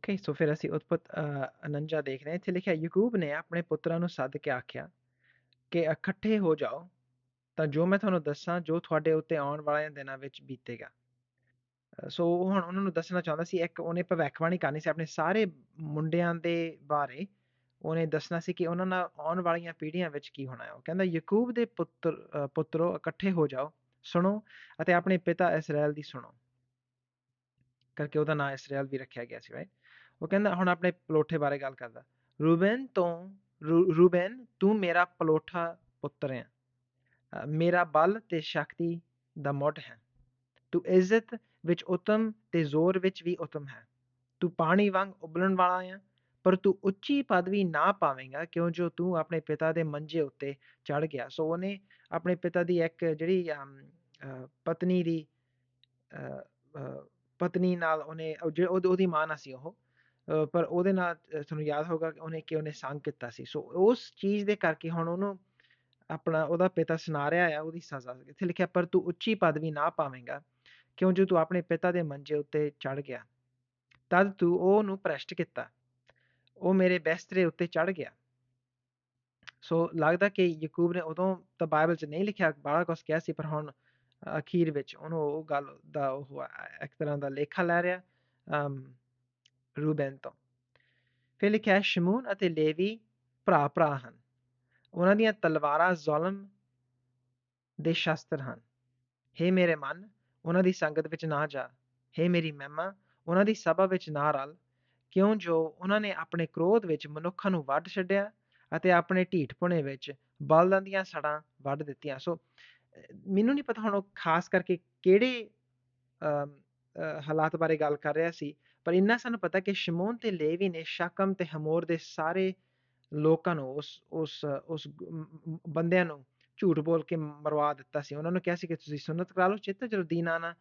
Okay so ਫਿਰ ਅਸੀਂ ਉਤਪਤ 49 ਦੇਖ ਰਹੇ ਹਾਂ ਇੱਥੇ ਲਿਖਿਆ ਯਾਕੂਬ ਨੇ ਆਪਣੇ ਪੁੱਤਰਾਂ ਨੂੰ ਸੱਦ ਕੇ ਆਖਿਆ ਕਿ ਇਕੱਠੇ ਹੋ ਜਾਓ ਤਾਂ ਜੋ ਮੈਂ ਤੁਹਾਨੂੰ ਦੱਸਾਂ ਜੋ ਤੁਹਾਡੇ ਉੱਤੇ ਆਉਣ ਵਾਲੇ ਦਿਨਾਂ ਵਿੱਚ ਬੀਤੇਗਾ ਸੋ ਹੁਣ ਉਹਨਾਂ ਨੂੰ ਦੱਸਣਾ ਚਾਹੁੰਦਾ ਸੀ ਇੱਕ ਉਹਨੇ ਭਵਿੱਖਬਾਣੀ ਕਰਨੀ ਸੀ ਆਪਣੇ ਸਾਰੇ ਮੁੰਡਿਆਂ ਦੇ ਬਾਰੇ ਉਹਨੇ ਦੱਸਣਾ ਸੀ ਕਿ ਉਹਨਾਂ ਨਾਲ ਆਉਣ ਵਾਲੀਆਂ ਪੀੜ੍ਹੀਆਂ ਵਿੱਚ ਕੀ ਹੋਣਾ ਹੈ ਉਹ ਕਹਿੰਦਾ ਯਾਕੂਬ ਦੇ ਪੁੱਤਰ ਪੁੱਤਰੋ ਇਕੱਠੇ ਹੋ ਜਾਓ ਸੁਣੋ ਅਤੇ ਆਪਣੇ ਪਿਤਾ ਇਸਰਾਇਲ ਦੀ ਸੁਣੋ ਕਰਕੇ ਉਹਦਾ ਨਾਮ ਇਸਰਾਇਲ ਵੀ ਰੱਖਿਆ ਗਿਆ ਸੀ ਰਾਈਟ ਉਹ ਕਹਿੰਦਾ, ਹੁਣ ਆਪਣੇ ਪਲੋਠੇ ਬਾਰੇ ਗੱਲ ਕਰਦਾ। ਰੂਬਨ ਤੋਂ ਰੂਬਨ, ਤੂੰ ਮੇਰਾ ਪਲੋਠਾ ਪੁੱਤਰ ਹੈ। ਮੇਰਾ ਬਲ ਤੇ ਸ਼ਕਤੀ ਦਾ ਮੁੱਢ ਹੈ। ਤੂੰ ਇੱਜ਼ਤ ਵਿੱਚ ਉਤਮ ਤੇ ਜ਼ੋਰ ਵਿੱਚ ਵੀ ਉਤਮ ਹੈ। ਤੂੰ ਪਾਣੀ ਵਾਂਗ ਉਬਲਣ ਵਾਲਾ ਹੈ, ਪਰ ਤੂੰ ਉੱਚੀ ਪਦਵੀ ਨਾ ਪਾਵੇਂਗਾ, ਕਿਉਂ ਜੋ ਤੂੰ ਆਪਣੇ ਪਿਤਾ ਦੇ ਮੰਜੇ ਉੱਤੇ ਚੜ ਗਿਆ। ਸੋ ਉਹਨੇ ਆਪਣੇ ਪਿਤਾ ਦੀ ਇੱਕ ਜਿਹੜੀ ਪਤਨੀ ਦੀ ਪਤਨੀ ਨਾਲ ਉਹਨੇ ਉਹਦੀ ਮਾਂ ਨਾ ਸੀ ਉਹ। ਪਰ ਉਹਦੇ ਨਾਲ ਤੁਹਾਨੂੰ ਯਾਦ ਹੋਗਾ ਕਿ ਉਹਨੇ ਕਿ ਉਹਨੇ ਸੰਗ ਕੀਤਾ ਸੀ। ਸੋ ਉਸ ਚੀਜ਼ ਦੇ ਕਰਕੇ ਹੁਣ ਉਹਨੂੰ ਆਪਣਾ ਉਹਦਾ ਪਿਤਾ ਸੁਣਾ ਰਿਹਾ ਆ, ਉਹਦੀ ਸਜ਼ਾ। ਇੱਥੇ ਲਿਖਿਆ, ਪਰ ਤੂੰ ਉੱਚੀ ਪਦਵੀ ਨਾ ਪਾਵੇਂਗਾ, ਕਿਉਂ ਜੋ ਤੂੰ ਆਪਣੇ ਪਿਤਾ ਦੇ ਮੰਜੇ ਉੱਤੇ ਚੜ ਗਿਆ। ਤਦ ਤੂੰ ਉਹਨੂੰ ਭ੍ਰਸ਼ਟ ਕੀਤਾ। ਉਹ ਮੇਰੇ ਬਿਸਤਰੇ ਉੱਤੇ ਚੜ ਗਿਆ। ਸੋ ਲੱਗਦਾ ਕਿ ਯਾਕੂਬ ਨੇ ਉਦੋਂ ਤਾਂ ਬਾਈਬਲ 'ਚ ਨਹੀਂ ਲਿਖਿਆ ਬਾਲਾ ਕੁਝ ਕਿਹਾ ਸੀ, ਪਰ ਹੁਣ ਅਖੀਰ ਵਿੱਚ ਉਹਨੂੰ ਉਹ ਗੱਲ ਦਾ, ਉਹ ਇੱਕ ਤਰ੍ਹਾਂ ਦਾ ਲੇਖਾ ਲੈ ਰਿਹਾ। ਰੂਬੈਨ ਤੋਂ ਫਿਰ ਲਿਖਿਆ ਸ਼ਮੂਨ ਅਤੇ ਲੇਵੀ ਭਰਾ ਭਰਾ ਹਨ। ਉਹਨਾਂ ਦੀਆਂ ਤਲਵਾਰਾਂ ਜ਼ਾਲਮ ਦੇ ਸ਼ਸਤਰ ਹਨ। हे ਮੇਰੇ ਮਨ, ਉਹਨਾਂ ਦੀ ਸੰਗਤ ਵਿੱਚ ਨਾ ਜਾ। हे ਮੇਰੀ ਮਹਿਮਾ, ਉਹਨਾਂ ਦੀ ਸਭਾ ਵਿੱਚ ਨਾ ਰਲ। ਕਿਉਂ ਜੋ ਉਹਨਾਂ ਨੇ ਆਪਣੇ ਕ੍ਰੋਧ ਵਿੱਚ ਮਨੁੱਖਾਂ ਨੂੰ ਵੱਢ ਛੱਡਿਆ ਅਤੇ ਆਪਣੇ ਢੀਠਪੁਣੇ ਵਿੱਚ ਬਲਦਾਂ ਦੀਆਂ ਸੜਾਂ ਵੱਢ ਦਿੱਤੀਆਂ। ਸੋ ਮੈਨੂੰ ਨਹੀਂ ਪਤਾ ਹੁਣ ਉਹ ਖਾਸ ਕਰਕੇ ਕਿਹੜੇ ਹਾਲਾਤ ਬਾਰੇ ਗੱਲ ਕਰ ਰਿਹਾ ਸੀ। ਪਰ ਇੰਨਾ ਸਾਨੂੰ ਪਤਾ ਕਿ ਸ਼ਮੂਨ ਤੇ ਲੇਵੀ ਨੇ ਸ਼ਕਮ ਤੇ ਹਮੋਰ ਦੇ ਸਾਰੇ ਲੋਕਾਂ ਨੂੰ, ਉਸ ਉਸ ਉਸ ਬੰਦਿਆਂ ਨੂੰ ਝੂਠ ਬੋਲ ਕੇ ਮਰਵਾ ਦਿੱਤਾ ਸੀ। ਉਹਨਾਂ ਨੂੰ ਕਿਹਾ ਸੀ ਕਿ ਤੁਸੀਂ ਸੁਨਤ ਕਰਾ ਲਓ, ਚਿੱਤ ਜਦੋਂ ਦੀਨ ਆਣਾ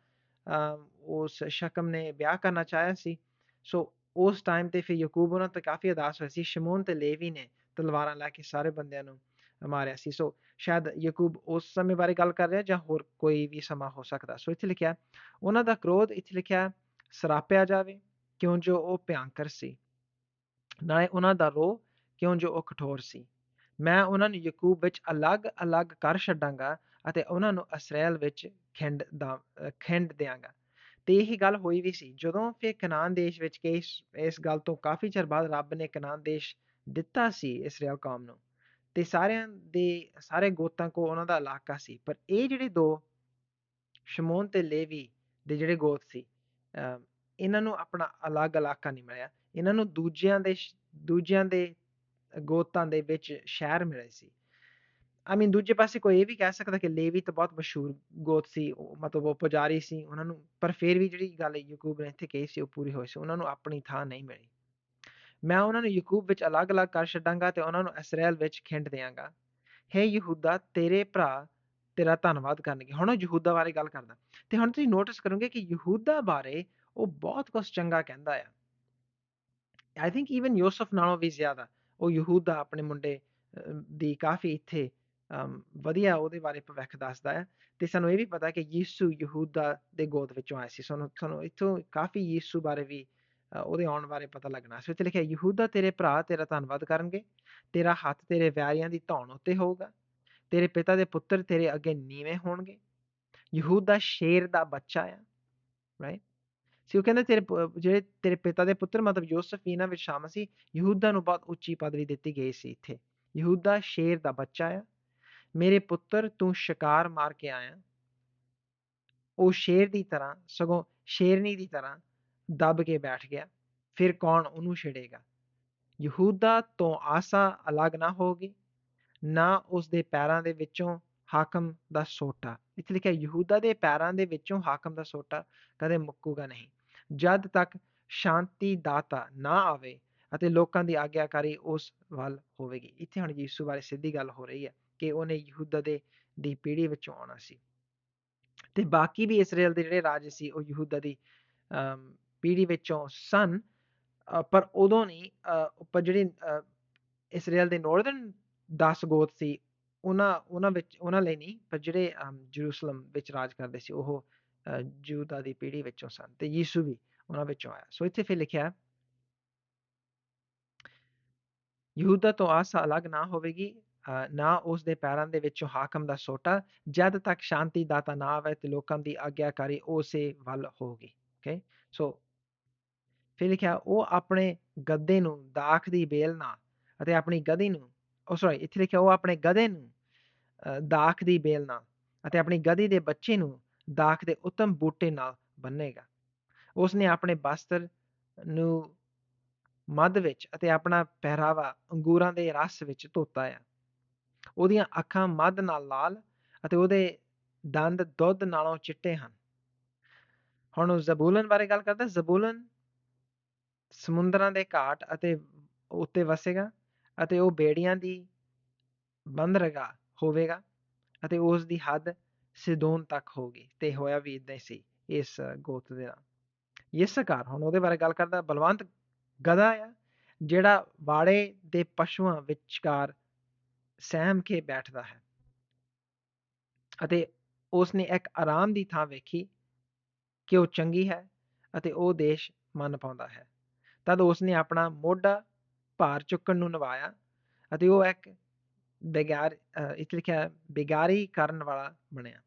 ਉਸ ਸ਼ਕਮ ਨੇ ਵਿਆਹ ਕਰਨਾ ਚਾਹਿਆ ਸੀ। ਸੋ ਉਸ ਟਾਈਮ ਤੇ ਫਿਰ ਯਾਕੂਬ ਉਹਨਾਂ ਤੇ ਕਾਫੀ ਅਦਾਸ ਹੋਇਆ ਸੀ। ਸ਼ਮੂਨ ਤੇ ਲੇਵੀ ਨੇ ਤਲਵਾਰਾਂ ਲੈ ਕੇ ਸਾਰੇ ਬੰਦਿਆਂ ਨੂੰ ਮਾਰਿਆ ਸੀ। ਸੋ ਸ਼ਾਇਦ ਯਾਕੂਬ ਉਸ ਸਮੇਂ ਬਾਰੇ ਗੱਲ ਕਰ ਰਿਹਾ ਜਾਂ ਹੋਰ ਕੋਈ ਵੀ ਸਮਾਂ ਹੋ ਸਕਦਾ। ਸੋ ਇੱਥੇ ਲਿਖਿਆ, ਉਹਨਾਂ ਦਾ ਕ੍ਰੋਧ, ਇੱਥੇ ਲਿਖਿਆ, ਸਰਾਪਿਆ ਜਾਵੇ। ਕਿਉਂ ਜੋ ਉਹ ਭਿਆੰਕਰ ਸੀ? ਨਾਲੇ ਉਹਨਾਂ ਦਾ ਰੋਹ ਕਿਉਂ ਜੋ ਉਹ ਕਠੋਰ ਸੀ? ਮੈਂ ਉਹਨਾਂ ਨੂੰ ਯਕੂਬ ਵਿੱਚ ਅਲੱਗ-ਅਲੱਗ ਕਰ ਛੱਡਾਂਗਾ ਅਤੇ ਉਹਨਾਂ ਨੂੰ ਇਸਰਾਇਲ ਵਿੱਚ ਖਿੰਡ ਦਾ ਖਿੰਡ ਦਿਆਂਗਾ। ਤੇ ਇਹ ਗੱਲ ਹੋਈ ਵੀ ਸੀ। ਜਦੋਂ ਫਿਰ ਕਨਾਨ ਦੇਸ਼ ਵਿੱਚ ਕਿ ਇਸ ਗੱਲ ਤੋਂ ਕਾਫੀ ਚਿਰ ਬਾਅਦ ਰੱਬ ਨੇ ਕਨਾਨ ਦੇਸ਼ ਦਿੱਤਾ ਸੀ ਇਸਰਾਇਲ ਕੌਮ ਨੂੰ, ਤੇ ਸਾਰਿਆਂ ਦੇ, ਸਾਰੇ ਗੋਤਾਂ ਕੋ ਉਹਨਾਂ ਦਾ ਇਲਾਕਾ ਸੀ। ਪਰ ਇਹ ਜਿਹੜੇ ਦੋ ਸ਼ਮੋਨ ਤੇ ਲੇਵੀ ਦੇ ਜਿਹੜੇ ਗੋਤ ਸੀ ਇਹਨਾਂ ਨੂੰ ਆਪਣਾ ਅਲੱਗ ਇਲਾਕਾ ਨਹੀਂ ਮਿਲਿਆ। ਇਹਨਾਂ ਨੂੰ ਦੂਜਿਆਂ ਦੇ ਦੂਜਿਆਂ ਦੇ ਗੋਤਾਂ ਦੇ ਵਿੱਚ ਸ਼ਹਿਰ ਮਿਲੇ ਸੀ। ਆਈ ਮੀਨ ਦੂਜੇ ਪਾਸੇ ਕੋਈ ਇਹ ਵੀ ਕਹਿ ਸਕਦਾ ਕਿ ਲੇਵੀ ਤਾਂ ਬਹੁਤ ਮਸ਼ਹੂਰ ਗੋਤ ਸੀ ਮਤਲਬ ਉਹ ਪੁਜਾਰੀ ਸੀ, ਉਹਨਾਂ ਨੂੰ, ਪਰ ਫਿਰ ਵੀ ਜਿਹੜੀ ਗੱਲ ਯਾਕੂਬ ਨੇ ਇੱਥੇ ਕਹੀ ਸੀ ਉਹ ਪੂਰੀ ਹੋਈ ਸੀ, ਉਹਨਾਂ ਨੂੰ ਆਪਣੀ ਥਾਂ ਨਹੀਂ ਮਿਲੀ। ਮੈਂ ਉਹਨਾਂ ਨੂੰ ਯਾਕੂਬ ਵਿੱਚ ਅਲੱਗ-ਅਲੱਗ ਕਰ ਛੱਡਾਂਗਾ ਤੇ ਉਹਨਾਂ ਨੂੰ ਇਸਰਾਇਲ ਵਿੱਚ ਖਿੰਡ ਦੇਵਾਂਗਾ ਹੈ ਯਹੂਦਾ, ਤੇਰੇ ਭਰਾ ਤੇਰਾ ਧੰਨਵਾਦ ਕਰਨਗੇ। ਹੁਣ ਉਹ ਯਹੂਦਾ ਬਾਰੇ ਗੱਲ ਕਰਦਾ। ਤੇ ਹੁਣ ਤੁਸੀਂ ਨੋਟਿਸ ਕਰੋਗੇ ਕਿ ਯਹੂਦਾ ਬਾਰੇ ਉਹ ਬਹੁਤ ਕੁਝ ਚੰਗਾ ਕਹਿੰਦਾ ਆ ਆਈ ਥਿੰਕ ਇਵਨ ਯੂਸਫ ਨਾਲੋਂ ਵੀ ਜ਼ਿਆਦਾ ਉਹ ਯਹੂਦਾ ਆਪਣੇ ਮੁੰਡੇ ਦੀ ਕਾਫੀ ਇੱਥੇ ਵਧੀਆ ਉਹਦੇ ਬਾਰੇ ਭਵਿੱਖ ਦੱਸਦਾ ਹੈ ਤੇ ਸਾਨੂੰ ਇਹ ਵੀ ਪਤਾ ਕਿ ਯੀਸੂ ਯਹੂਦਾ ਦੇ ਗੋਦ ਵਿੱਚੋਂ ਆਇਆ ਸੀ ਸਾਨੂੰ ਤੁਹਾਨੂੰ ਇੱਥੋਂ ਕਾਫੀ ਯੀਸੂ ਬਾਰੇ ਵੀ ਉਹਦੇ ਆਉਣ ਬਾਰੇ ਪਤਾ ਲੱਗਣਾ ਸੀ ਉੱਥੇ ਲਿਖਿਆ ਯਹੂਦਾ ਤੇਰੇ ਭਰਾ ਤੇਰਾ ਧੰਨਵਾਦ ਕਰਨਗੇ ਤੇਰਾ ਹੱਥ ਤੇਰੇ ਵੈਰੀਆਂ ਦੀ ਧੌਣ ਉੱਤੇ ਹੋਊਗਾ ਤੇਰੇ ਪਿਤਾ ਦੇ ਪੁੱਤਰ ਤੇਰੇ ਅੱਗੇ ਨੀਵੇਂ ਹੋਣਗੇ ਯਹੂਦਾ ਸ਼ੇਰ ਦਾ ਬੱਚਾ ਆ ਰਾਈਟ ਸੀ ਉਹ ਕਹਿੰਦਾ ਤੇਰੇ ਜਿਹੜੇ ਤੇਰੇ ਪਿਤਾ ਦੇ ਪੁੱਤਰ ਮਤਲਬ ਯੂਸਫ ਇਹਨਾਂ ਵਿੱਚ ਸ਼ਾਮਲ ਸੀ ਯਹੂਦਾ ਨੂੰ ਬਹੁਤ ਉੱਚੀ ਪਦਵੀ ਦਿੱਤੀ ਗਈ ਸੀ ਇੱਥੇ ਯਹੂਦਾ ਸ਼ੇਰ ਦਾ ਬੱਚਾ ਆ ਮੇਰੇ ਪੁੱਤਰ ਤੂੰ ਸ਼ਿਕਾਰ ਮਾਰ ਕੇ ਆਇਆ ਉਹ ਸ਼ੇਰ ਦੀ ਤਰ੍ਹਾਂ ਸਗੋਂ ਸ਼ੇਰਨੀ ਦੀ ਤਰ੍ਹਾਂ ਦੱਬ ਕੇ ਬੈਠ ਗਿਆ ਫਿਰ ਕੌਣ ਉਹਨੂੰ ਛੇੜੇਗਾ ਯਹੂਦਾ ਤੋਂ ਆਸਾ ਅਲੱਗ ਨਾ ਹੋਗੀ ਨਾ ਉਸ ਦੇ ਪੈਰਾਂ ਦੇ ਵਿੱਚੋਂ ਹਾਕਮ ਦਾ ਸੋਟਾ ਇੱਥੇ ਲਿਖਿਆ ਯਹੂਦਾ ਦੇ ਪੈਰਾਂ ਦੇ ਵਿੱਚੋਂ ਹਾਕਮ ਦਾ ਸੋਟਾ ਕਦੇ ਮੁੱਕੂਗਾ ਨਹੀਂ ਜਦ ਤੱਕ ਸ਼ਾਂਤੀ ਦਾਤਾ ਨਾ ਆਵੇ ਅਤੇ ਲੋਕਾਂ ਦੀ ਆਗਿਆਕਾਰੀ ਉਸ ਵੱਲ ਹੋਵੇਗੀ। ਇੱਥੇ ਹੁਣ ਯਿਸੂ ਬਾਰੇ ਸਿੱਧੀ ਗੱਲ ਹੋ ਰਹੀ ਹੈ ਕਿ ਉਹਨੇ ਯਹੂਦਾ ਦੇ, ਦੀ ਪੀੜ੍ਹੀ ਵਿੱਚੋਂ ਆਉਣਾ ਸੀ। ਤੇ ਬਾਕੀ ਵੀ ਇਸਰਾਇਲ ਦੇ ਜਿਹੜੇ ਰਾਜ ਸੀ, ਉਹ ਯਹੂਦਾ ਦੀ ਪੀੜ੍ਹੀ ਵਿੱਚੋਂ ਸਨ। ਪਰ ਉਦੋਂ ਨਹੀਂ ਪਰ ਜਿਹੜੀ ਇਸਰਾਇਲ ਦੇ ਨਾਰਥਰਨ 10 ਗੋਤ ਸੀ, ਉਹਨਾਂ ਉਹਨਾਂ ਵਿੱਚ, ਉਹਨਾਂ ਲਈ ਨਹੀਂ, ਪਰ ਜਿਹੜੇ ਜਰੂਸਲਮ ਵਿੱਚ ਰਾਜ ਕਰਦੇ ਸੀ, ਉਹ ਜੂਦਾ ਦੀ ਪੀੜ੍ਹੀ ਵਿੱਚੋਂ ਸਨ ਤੇ ਯਿਸੂ ਵੀ ਉਹਨਾਂ ਵਿੱਚੋਂ ਆਇਆ ਸੋ ਇੱਥੇ ਫਿਰ ਲਿਖਿਆ ਯਹੂਦਾ ਤੋਂ ਆਸਾ ਅਲੱਗ ਨਾ ਹੋਵੇਗੀ ਨਾ ਉਸ ਦੇ ਪੈਰਾਂ ਦੇ ਵਿੱਚੋਂ ਹਾਕਮ ਦਾ ਸੋਟਾ ਜਦ ਤੱਕ ਸ਼ਾਂਤੀ ਦਾਤਾ ਨਾ ਆਵੇ ਤੇ ਲੋਕਾਂ ਦੀ ਆਗਿਆਕਾਰੀ ਉਸੇ ਵੱਲ ਹੋਗੀ ਓਕੇ ਸੋ ਫਿਰ ਲਿਖਿਆ ਉਹ ਆਪਣੇ ਗੱਦੇ ਨੂੰ ਦਾਖ ਦੀ ਬੇਲ ਨਾਲ ਅਤੇ ਆਪਣੀ ਗਦੀ ਨੂੰ ਉਹ ਸੌਰੀ ਇੱਥੇ ਲਿਖਿਆ ਉਹ ਆਪਣੇ ਗਦੇ ਨੂੰ ਦਾਖ ਦੀ ਬੇਲ ਨਾਲ ਅਤੇ ਆਪਣੀ ਗਦੀ ਦੇ ਬੱਚੇ ਨੂੰ ਦਾਖ ਦੇ ਉੱਤਮ ਬੂਟੇ ਨਾਲ ਬੰਨੇਗਾ। ਉਸ ਨੇ ਆਪਣੇ ਬਸਤਰ ਨੂੰ ਮੱਧ ਵਿੱਚ ਅਤੇ ਆਪਣਾ ਪਹਿਰਾਵਾ ਅੰਗੂਰਾਂ ਦੇ ਰਸ ਵਿੱਚ ਧੋਤਾ ਆ। ਉਹਦੀਆਂ ਅੱਖਾਂ ਮੱਧ ਨਾਲ ਲਾਲ ਅਤੇ ਉਹਦੇ ਦੰਦ ਦੁੱਧ ਨਾਲੋਂ ਚਿੱਟੇ ਹਨ। ਹੁਣ ਉਹ ਜ਼ਬੂਲਨ ਬਾਰੇ ਗੱਲ ਕਰਦਾ। ਜ਼ਬੂਲਨ ਸਮੁੰਦਰਾਂ ਦੇ ਘਾਟ ਅਤੇ ਉੱਤੇ ਵਸੇਗਾ ਅਤੇ ਉਹ ਬੇੜੀਆਂ ਦੀ ਬੰਦਰਗਾਹ ਹੋਵੇਗਾ ਅਤੇ ਉਸ ਦੀ ਹੱਦ ਸਿਦੋਨ ਤੱਕ ਹੋਗੀ ਤੇ ਹੋਇਆ ਵੀ ਇਦਾਂ ਹੀ ਸੀ ਇਸ ਗੋਤ ਦੇ ਨਾਲ ਯਿਸਕਾਰ ਹੁਣ ਉਹਦੇ ਬਾਰੇ ਗੱਲ ਕਰਦਾ ਬਲਵੰਤ ਗਧਾ ਆ ਜਿਹੜਾ ਵਾੜੇ ਦੇ ਪਸ਼ੂਆਂ ਵਿਚਕਾਰ ਸਹਿਮ ਕੇ ਬੈਠਦਾ ਹੈ ਅਤੇ ਉਸ ਨੇ ਇੱਕ ਆਰਾਮ ਦੀ ਥਾਂ ਵੇਖੀ ਕਿ ਉਹ ਚੰਗੀ ਹੈ ਅਤੇ ਉਹ ਦੇਸ਼ ਮੰਨ ਪਾਉਂਦਾ ਹੈ ਤਦ ਉਸ ਨੇ ਆਪਣਾ ਮੋਢਾ ਭਾਰ ਚੁੱਕਣ ਨੂੰ ਨਵਾਇਆ ਅਤੇ ਉਹ ਇੱਕ ਬੇਗਾਰ ਇੱਥੇ ਲਿਖਿਆ ਬੇਗਾਰੀ ਕਰਨ ਵਾਲਾ ਬਣਿਆ।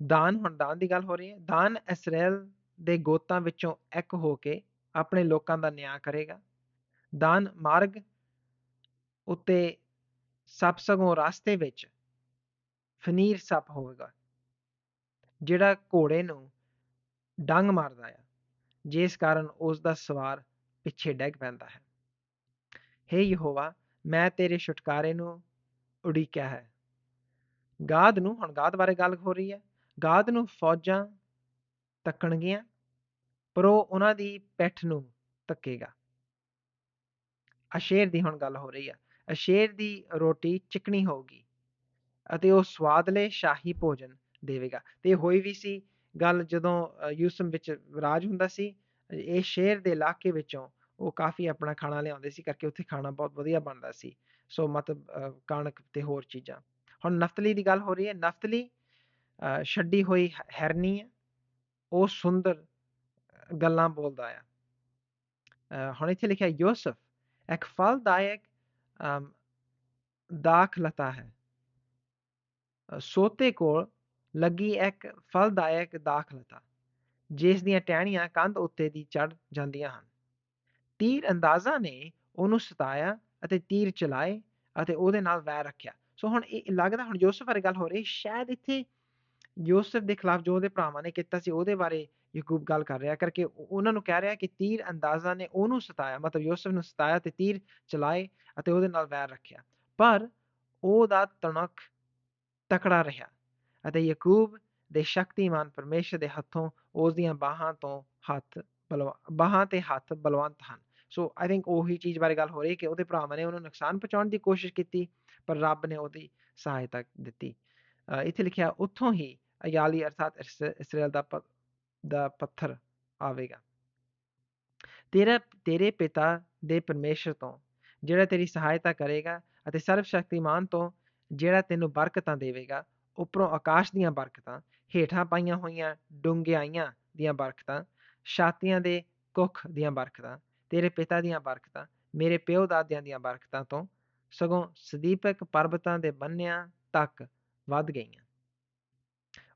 ਦਾਨ, ਹੁਣ ਦਾਨ ਦੀ ਗੱਲ ਹੋ ਰਹੀ ਹੈ। ਦਾਨ ਇਸਰਾਇਲ ਦੇ ਗੋਤਾਂ ਵਿੱਚੋਂ ਇੱਕ ਹੋ ਕੇ ਆਪਣੇ ਲੋਕਾਂ ਦਾ ਨਿਆਂ ਕਰੇਗਾ। ਦਾਨ ਮਾਰਗ ਉੱਤੇ ਸੱਪ ਸਗੋਂ ਰਾਸਤੇ ਵਿੱਚ ਫਨੀਰ ਸੱਪ ਹੋਵੇਗਾ, ਜਿਹੜਾ ਘੋੜੇ ਨੂੰ ਡੰਗ ਮਾਰਦਾ ਹੈ ਜਿਸ ਕਾਰਨ ਉਸ ਦਾ ਸਵਾਰ ਪਿੱਛੇ ਡਿੱਗ ਪੈਂਦਾ ਹੈ। हे ਯਹੋਵਾ ਮੈਂ ਤੇਰੇ ਛੁਟਕਾਰੇ ਨੂੰ ਉਡੀਕਿਆ ਹੈ। ਗਾਦ ਨੂੰ, ਹੁਣ ਗਾਦ ਬਾਰੇ ਗੱਲ ਹੋ ਰਹੀ ਹੈ। ਗਾਦ ਨੂੰ ਫੌਜਾਂ ਤੱਕਣਗੀਆਂ, ਪਰ ਉਹ ਉਹਨਾਂ ਦੀ ਪਿੱਠ ਨੂੰ ਤੱਕੇਗਾ। ਅਸ਼ੇਰ ਦੀ ਹੁਣ ਗੱਲ ਹੋ ਰਹੀ ਹੈ। ਅਸ਼ੇਰ ਦੀ ਰੋਟੀ ਚਿਕਣੀ ਹੋਊਗੀ ਅਤੇ ਉਹ ਸਵਾਦਲੇ ਸ਼ਾਹੀ ਭੋਜਨ ਦੇਵੇਗਾ। ਤੇ ਹੋਈ ਵੀ ਸੀ ਗੱਲ ਜਦੋਂ ਯੂਸਮ ਵਿੱਚ ਰਾਜ ਹੁੰਦਾ ਸੀ, ਇਹ ਸ਼ੇਰ ਦੇ ਇਲਾਕੇ ਵਿੱਚੋਂ ਉਹ ਕਾਫੀ ਆਪਣਾ ਖਾਣਾ ਲਿਆਉਂਦੇ ਸੀ ਕਰਕੇ ਉੱਥੇ ਖਾਣਾ ਬਹੁਤ ਵਧੀਆ ਬਣਦਾ ਸੀ। ਸੋ ਮਤਲਬ ਕਣਕ ਤੇ ਹੋਰ ਚੀਜ਼ਾਂ। ਹੁਣ ਨਫਤਲੀ ਦੀ ਗੱਲ ਹੋ ਰਹੀ ਹੈ। ਨਫਤਲੀ ਛੱਡੀ ਹੋਈ ਹੈਰਨੀ ਹੈ ਉਹ ਸੁੰਦਰ ਗੱਲਾਂ ਬੋਲਦਾ ਆ। ਹੁਣ ਇੱਥੇ ਲਿਖਿਆ ਯੂਸਫ, ਇੱਕ ਫਲਦਾਇਕ ਦਾਖਲਤਾ ਹੈ। ਸੋਤੇ ਕੋਲ ਲੱਗੀ ਇੱਕ ਫਲਦਾਇਕ ਦਾਖਲਤਾ। ਜਿਸ ਦੀਆਂ ਟਹਿਣੀਆਂ ਕੰਧ ਉੱਤੇ ਦੀ ਚੜ ਜਾਂਦੀਆਂ ਹਨ। ਤੀਰ ਅੰਦਾਜ਼ਾ ਨੇ ਉਹਨੂੰ ਸਤਾਇਆ ਅਤੇ ਤੀਰ ਚਲਾਏ ਅਤੇ ਉਹਦੇ ਨਾਲ ਵੈਰ ਰੱਖਿਆ। ਸੋ ਹੁਣ ਇਹ ਲੱਗਦਾ ਹੁਣ ਯੂਸਫ ਬਾਰੇ ਗੱਲ ਹੋ ਰਹੀ, ਸ਼ਾਇਦ ਇੱਥੇ ਯੂਸਫ ਦੇ ਖਿਲਾਫ ਜੋ ਉਹਦੇ ਭਰਾਵਾਂ ਨੇ ਕੀਤਾ ਸੀ ਉਹਦੇ ਬਾਰੇ ਯਾਕੂਬ ਗੱਲ ਕਰ ਰਿਹਾ, ਕਰਕੇ ਉਹਨਾਂ ਨੂੰ ਕਹਿ ਰਿਹਾ ਕਿ ਤੀਰ ਅੰਦਾਜ਼ਾ ਨੇ ਉਹਨੂੰ ਸਤਾਇਆ, ਮਤਲਬ ਯੂਸਫ ਨੂੰ ਸਤਾਇਆ ਤੇ ਤੀਰ ਚਲਾਏ ਅਤੇ ਉਹਦੇ ਨਾਲ ਵੈਰ ਰੱਖਿਆ। ਪਰ ਉਹਦਾ ਤਣਕ ਤਕੜਾ ਰਿਹਾ ਅਤੇ ਯਾਕੂਬ ਦੇ ਸ਼ਕਤੀਮਾਨ ਪਰਮੇਸ਼ਰ ਦੇ ਹੱਥੋਂ ਉਸ ਦੀਆਂ ਬਾਹਾਂ ਤੋਂ ਹੱਥ ਬਾਹਾਂ ਤੇ ਹੱਥ ਬਲਵੰਤ ਹਨ। ਸੋ ਆਈ ਥਿੰਕ ਉਹੀ ਚੀਜ਼ ਬਾਰੇ ਗੱਲ ਹੋ ਰਹੀ ਕਿ ਉਹਦੇ ਭਰਾਵਾਂ ਨੇ ਉਹਨੂੰ ਨੁਕਸਾਨ ਪਹੁੰਚਾਉਣ ਦੀ ਕੋਸ਼ਿਸ਼ ਕੀਤੀ, ਪਰ ਰੱਬ ਨੇ ਉਹਦੀ ਸਹਾਇਤਾ ਦਿੱਤੀ। ਇੱਥੇ ਲਿਖਿਆ, ਉੱਥੋਂ ਹੀ ਅਯਾਲੀ ਅਰਥਾਤ ਇਸਰਾਇਲ ਦਾ ਦਾ ਪੱਥਰ ਆਵੇਗਾ। ਤੇਰਾ, ਤੇਰੇ ਪਿਤਾ ਦੇ ਪਰਮੇਸ਼ਰ ਤੋਂ, ਜਿਹੜਾ ਤੇਰੀ ਸਹਾਇਤਾ ਕਰੇਗਾ ਅਤੇ ਸਰਵ ਸ਼ਕਤੀਮਾਨ ਤੋਂ, ਜਿਹੜਾ ਤੈਨੂੰ ਬਰਕਤਾਂ ਦੇਵੇਗਾ, ਉੱਪਰੋਂ ਆਕਾਸ਼ ਦੀਆਂ ਬਰਕਤਾਂ, ਹੇਠਾਂ ਪਾਈਆਂ ਹੋਈਆਂ ਡੁੰਗਿਆਈਆਂ ਦੀਆਂ ਬਰਕਤਾਂ, ਛਾਤੀਆਂ ਦੇ ਕੁੱਖ ਦੀਆਂ ਬਰਕਤਾਂ ਤੇਰੇ ਪਿਤਾ ਦੀਆਂ ਬਰਕਤਾਂ, ਮੇਰੇ ਪਿਓ ਦਾਦਿਆਂ ਦੀਆਂ ਬਰਕਤਾਂ ਤੋਂ ਸਗੋਂ ਸਦੀਪਕ ਪਰਬਤਾਂ ਦੇ ਬੰਨਿਆਂ ਤੱਕ ਵੱਧ ਗਈਆਂ।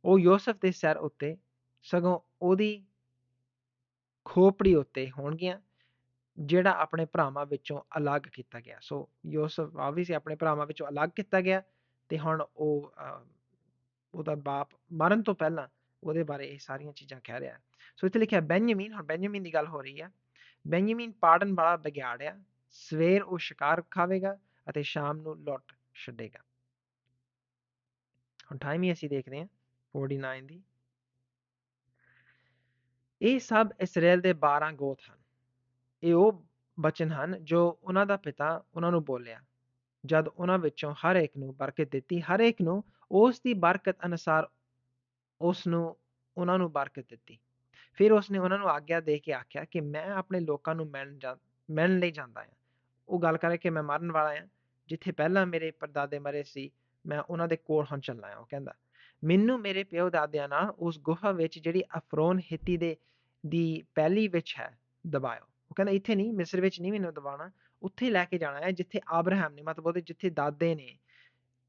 ਉਹ ਯੋਸਫ ਦੇ ਸਿਰ ਉੱਤੇ ਸਗੋਂ ਉਹਦੀ ਖੋਪੜੀ ਉੱਤੇ ਹੋਣਗੀਆਂ, ਜਿਹੜਾ ਆਪਣੇ ਭਰਾਵਾਂ ਵਿੱਚੋਂ ਅਲੱਗ ਕੀਤਾ ਗਿਆ। ਸੋ ਯੋਸਫ ਆਬਵੀਅਸਲੀ ਆਪਣੇ ਭਰਾਵਾਂ ਵਿੱਚੋਂ ਅਲੱਗ ਕੀਤਾ ਗਿਆ ਤੇ ਹੁਣ ਉਹ ਉਹਦਾ ਬਾਪ ਮਰਨ ਤੋਂ ਪਹਿਲਾਂ ਉਹਦੇ ਬਾਰੇ ਇਹ ਸਾਰੀਆਂ ਚੀਜ਼ਾਂ ਕਹਿ ਰਿਹਾ। ਸੋ ਇੱਥੇ ਲਿਖਿਆ ਬੈਨਯਾਮੀਨ ਹੁਣ ਬੈਨਯਾਮੀਨ ਦੀ ਗੱਲ ਹੋ ਰਹੀ ਹੈ ਬੈਨਯਾਮੀਨ ਪਾੜਨ ਵਾਲਾ ਬਗਿਆੜਿਆ ਸਵੇਰ ਉਹ ਸ਼ਿਕਾਰ ਖਾਵੇਗਾ ਅਤੇ ਸ਼ਾਮ ਨੂੰ ਲੁੱਟ ਛੱਡੇਗਾ। ਹੁਣ ਟਾਈਮ ਹੀ ਅਸੀਂ ਦੇਖਦੇ ਹਾਂ 49 ਦੀ। ਇਹ ਸਭ ਇਸਰਾਇਲ ਦੇ 12 ਗੋਤ ਹਨ। ਇਹ ਉਹ ਬਚਨ ਹਨ ਜੋ ਉਹਨਾਂ ਦਾ ਪਿਤਾ ਉਹਨਾਂ ਨੂੰ ਬੋਲਿਆ। ਜਦ ਉਹਨਾਂ ਵਿੱਚੋਂ ਹਰ ਇੱਕ ਨੂੰ ਬਰਕਤ ਦਿੱਤੀ, ਹਰ ਇੱਕ ਨੂੰ ਉਸ ਦੀ ਬਰਕਤ ਅਨੁਸਾਰ ਉਸ ਨੂੰ, ਉਹਨਾਂ ਨੂੰ ਬਰਕਤ ਦਿੱਤੀ। ਫਿਰ ਉਸਨੇ ਉਹਨਾਂ ਨੂੰ ਆਗਿਆ ਦੇ ਕੇ ਆਖਿਆ ਕਿ ਮੈਂ ਆਪਣੇ ਲੋਕਾਂ ਨੂੰ ਮਿਲਣ ਜਾ, ਮਿਲਣ ਲਈ ਜਾਂਦਾ ਹਾਂ। ਉਹ ਗੱਲ ਕਰੇ ਕਿ ਮੈਂ ਮਰਨ ਵਾਲਾ ਹਾਂ, ਜਿੱਥੇ ਪਹਿਲਾਂ ਮੇਰੇ ਪਰਦਾਦੇ ਮਰੇ ਸੀ, ਮੈਂ ਉਹਨਾਂ ਦੇ ਕੋਲ ਹੁਣ ਚੱਲਣਾ ਆ ਉਹ ਕਹਿੰਦਾ। ਮੈਨੂੰ ਮੇਰੇ ਪਿਓ ਦਾਦਿਆਂ ਨਾਲ ਉਸ ਗੁਫਾ ਵਿੱਚ ਜਿਹੜੀ ਅਫਰੋਨ ਹਿੱਤੀ ਦੇ, ਦੀ ਪਹਿਲੀ ਵਿੱਚ ਹੈ ਦਬਾਇਓ ਉਹ ਕਹਿੰਦਾ, ਇੱਥੇ ਨਹੀਂ, ਮਿਸਰ ਵਿੱਚ ਨਹੀਂ ਮੈਨੂੰ ਦਬਾਉਣਾ। ਉੱਥੇ ਲੈ ਕੇ ਜਾਣਾ ਹੈ, ਜਿੱਥੇ ਆਬਰਾਹਮ ਨੇ, ਮਤਲਬ ਉਹਦੇ ਜਿੱਥੇ ਦਾਦੇ ਨੇ,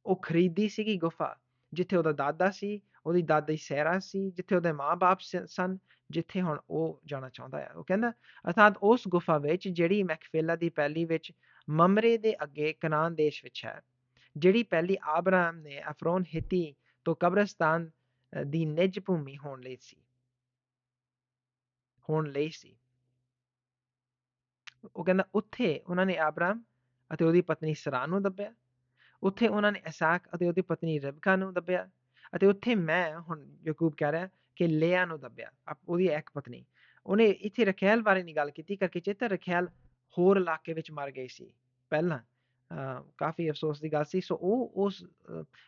ਉਹ ਖਰੀਦੀ ਸੀਗੀ ਗੁਫਾ, ਜਿੱਥੇ ਉਹਦਾ ਦਾਦਾ ਸੀ, ਉਹਦੀ ਦਾਦੀ ਸੈਰਾ ਸੀ, ਜਿੱਥੇ ਉਹਦੇ ਮਾਪੇ ਸਨ ਜਿੱਥੇ ਹੁਣ ਉਹ ਜਾਣਾ ਚਾਹੁੰਦਾ ਹੈ ਉਹ ਕਹਿੰਦਾ, ਅਰਥਾਤ ਉਸ ਗੁਫਾ ਵਿੱਚ ਜਿਹੜੀ ਮੈਕਫੇਲਾ ਦੀ ਪਹਿਲੀ ਵਿੱਚ ਮਮਰੇ ਦੇ ਅੱਗੇ ਕਨਾਨ ਦੇਸ਼ ਵਿੱਚ ਹੈ, ਜਿਹੜੀ ਪਹਿਲੀ ਆਬਰਾਮ ਨੇ ਅਫਰੋਨ ਹਿੱਤੀ ਤੋਂ ਕਬਰਸਤਾਨ ਦੀ ਨਿਜ ਭੂਮੀ ਹੋਣ ਲਈ ਸੀ। ਹੋਣ ਲਈ ਸੀ। ਉਹ ਕਹਿੰਦਾ, ਉੱਥੇ ਉਹਨਾਂ ਨੇ ਆਬਰਾਮ ਅਤੇ ਉਹਦੀ ਪਤਨੀ ਸਰਾ ਨੂੰ ਦੱਬਿਆ, ਉੱਥੇ ਉਹਨਾਂ ਨੇ ਇਸਾਕ ਅਤੇ ਉਹਦੀ ਪਤਨੀ ਰਬਕਾ ਨੂੰ ਦੱਬਿਆ ਅਤੇ ਉੱਥੇ ਮੈਂ, ਹੁਣ ਯਾਕੂਬ ਕਹਿ ਰਿਹਾ ਕਿ ਲਿਆ ਨੂੰ ਦੱਬਿਆ ਉਹਦੀ ਇੱਕ ਪਤਨੀ ਉਹਨੇ ਇੱਥੇ ਰਖੈਲ ਬਾਰੇ ਨਹੀਂ ਗੱਲ ਕੀਤੀ ਕਰਕੇ ਚੇਤਾ ਰਖੈਲ ਹੋਰ ਇਲਾਕੇ ਵਿੱਚ ਮਰ ਗਈ ਸੀ ਪਹਿਲਾਂ ਕਾਫੀ ਅਫਸੋਸ ਦੀ ਗੱਲ ਸੀ ਸੋ ਉਹ ਉਸ